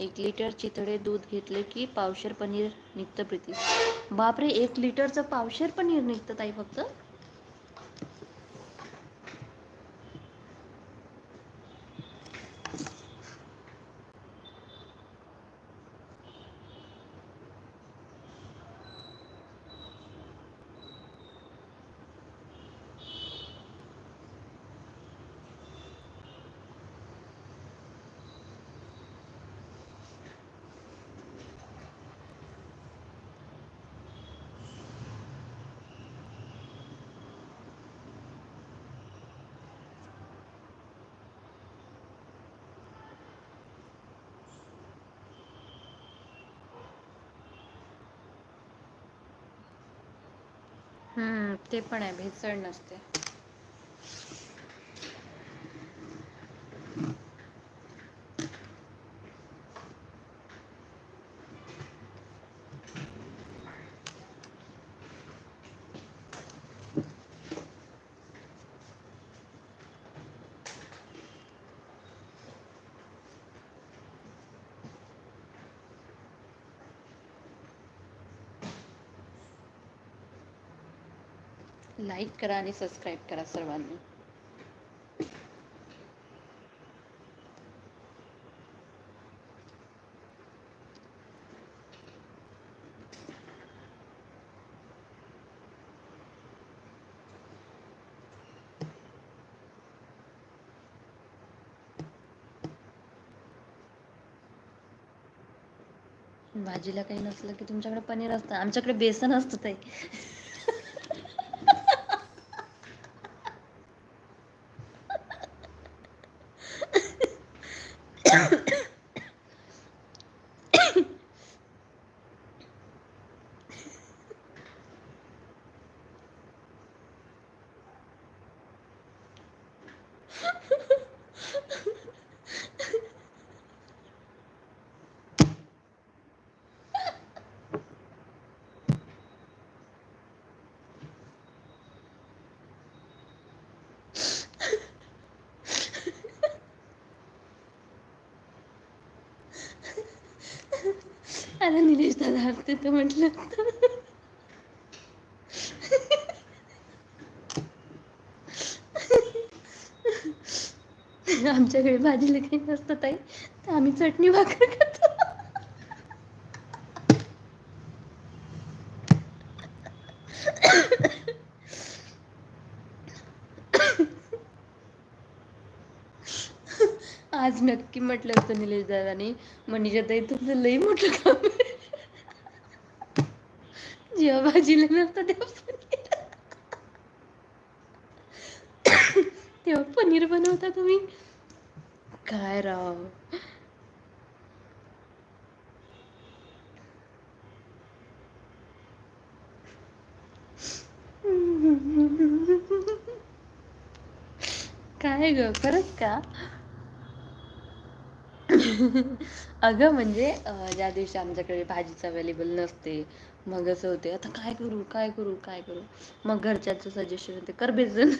एक लिटर चितळे दूध घेतले की पावशेर पनीर निघतं प्रीती. बापरे एक लिटरचं पावशेर पनीर निघतं ताई फक्त? ते पण आहे भेसळ नसते. लाईक करा आणि सबस्क्राईब करा सर्वांनी. भाजीला काही नसलं की तुमच्याकडे पनीर असतं. आमच्याकडे बेसन असतं ते आता निलेश दादा हसते तर म्हटलं आमच्याकडे भाजीला काही नसतं ताई तर आम्ही चटणी भाकर खातो. आज नक्की म्हटलं होतं निलेश दादानी मनीषा ताई तुमचं लई मोठं काम जेव्हा भाजीला नसतं तेव्हा पनीर. तेव्हा पनीर बनवता तुम्ही? काय राव? काय ग खरंच का? अगं म्हणजे ज्या दिवशी आमच्याकडे भाजीच अवेलेबल नसते मग असं होते आता काय करू काय करू काय करू? मग घरच्यांचं सजेशन होते कर बेसन.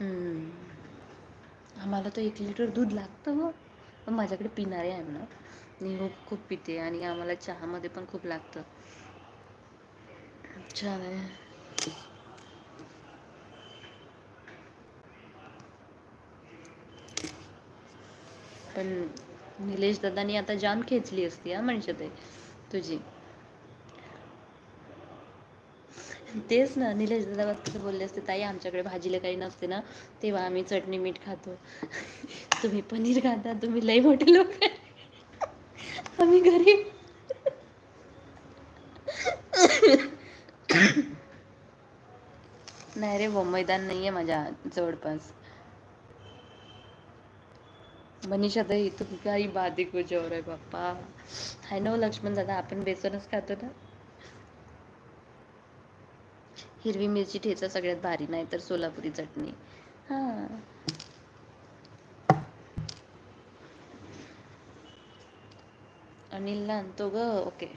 हम्म. आम्हाला तर एक लिटर दूध लागतं हो. माझ्याकडे पिणारे आहे ना मी खूप खूप पिते आणि आम्हाला चहामध्ये पण खूप लागतं. छान आहे पण निलेश दादानी आता जाम खेचली असती हा म्हणजे ते तुझी. तेच ना निलेश दादा बघ बोलले असते ताई आमच्याकडे भाजीला काही नसते ना तेव्हा आम्ही चटणी मीठ खातो. तुम्ही पनीर खाता तुम्ही लई मोठे लोक आम्ही घरी नाही रे वो मैदान नाहीये माझ्या जवळपास. मनीषा ताई तुम काही बाधी कुछ आहे बाप्पा. हाय नो हो, लक्ष्मण दादा आपण बेसनच खातो ना? हिरवी मिरची ठेचा सगळ्यात भारी नाही तर सोलापुरी चटणी. हा. अनिल आणतो ग ओके.